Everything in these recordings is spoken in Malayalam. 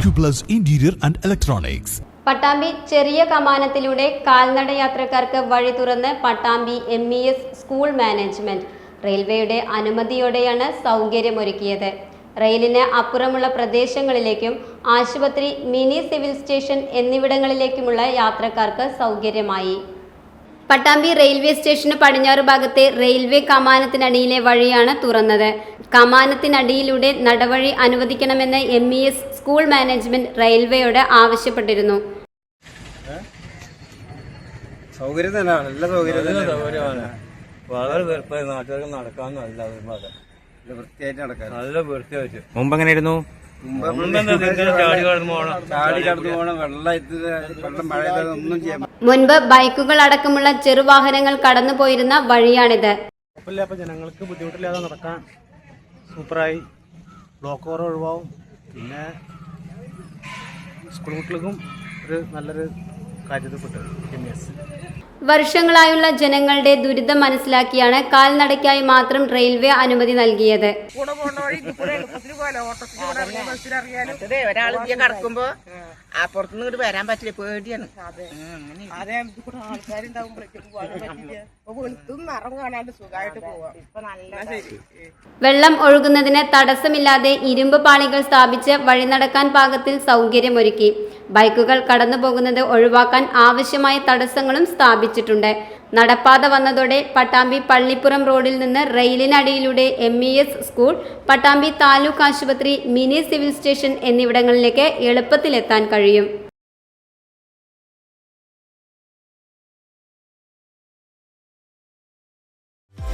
Acuplus interior and Electronics. Pattambi ചെറിയ കമാനത്തിലൂടെ കാൽനട യാത്രക്കാർക്ക് വഴി തുറന്ന് Pattambi M E S school management റെയിൽവേയുടെ അനുമതിയോടെയാണ് സൗകര്യമൊരുക്കിയത്. റെയിലിന് അപ്പുറമുള്ള പ്രദേശങ്ങളിലേക്കും ആശുപത്രി മിനി സിവിൽ സ്റ്റേഷൻ എന്നിവിടങ്ങളിലേക്കുമുള്ള യാത്രക്കാർക്ക് സൗകര്യമായി. പട്ടാമ്പി റെയിൽവേ സ്റ്റേഷന് പടിഞ്ഞാറ് ഭാഗത്തെ റെയിൽവേ കമാനത്തിനടിയിലെ വഴിയാണ് തുറന്നത്. കമാനത്തിനടിയിലൂടെ നടവഴി അനുവദിക്കണമെന്ന് M E S school management റെയിൽവേയോട് ആവശ്യപ്പെട്ടിരുന്നു. സൗകര്യം തന്നെ നല്ല സൗകര്യം നല്ല സൗകര്യമാണ്. വളരെ വെറുപ്പായി നാട്ടുകാർക്ക് നടക്കാൻ നല്ല വൃത്തിയായിട്ട് നടക്കാൻ നല്ല വൃത്തിയായിട്ട്. മുമ്പ് എങ്ങനെയായിരുന്നു? മുൻപ് ബൈക്കുകൾ അടക്കമുള്ള ചെറുവാഹനങ്ങൾ കടന്നു പോയിരുന്ന വഴിയാണിത്. ജനങ്ങൾക്ക് ബുദ്ധിമുട്ടില്ലാതെ നടക്കാൻ. സൂപ്പറായി. ബ്ലോക്ക് ഓവർ ഒഴിവാവും. പിന്നെ സ്കൂൾ കുട്ടികൾക്കും ഒരു നല്ലൊരു കാര്യത്തിൽപ്പെട്ടു എം എസ്. വർഷങ്ങളായുള്ള ജനങ്ങളുടെ ദുരിതം മനസ്സിലാക്കിയാണ് കാൽനടയ്ക്കായി മാത്രം റെയിൽവേ അനുമതി നൽകിയത്. കിടക്കുമ്പോ അപ്പുറത്തുനിന്ന് ഇങ്ങോട്ട് വരാൻ പറ്റില്ല പേടിയാണ്. വെള്ളം ഒഴുകുന്നതിന് തടസ്സമില്ലാതെ ഇരുമ്പ് പാളികൾ സ്ഥാപിച്ച് വഴി നടക്കാൻ പാകത്തിൽ സൗകര്യമൊരുക്കി. ബൈക്കുകൾ കടന്നു പോകുന്നത് ഒഴിവാക്കാൻ ആവശ്യമായ തടസ്സങ്ങളും സ്ഥാപിച്ചിട്ടുണ്ട്. നടപ്പാത വന്നതോടെ പട്ടാമ്പി പള്ളിപ്പുറം റോഡിൽ നിന്ന് റെയിലിനടിയിലൂടെ M E S school Pattambi taluk ആശുപത്രി മിനി സിവിൽ സ്റ്റേഷൻ എന്നിവിടങ്ങളിലേക്ക് എളുപ്പത്തിലെത്താൻ കഴിയും.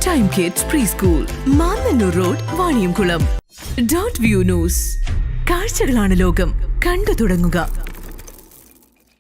Time kids pre school Mannanur road Vaniyamkulam dot view news കാഴ്ചകളാണ് ലോകം. കണ്ടു തുടങ്ങുക.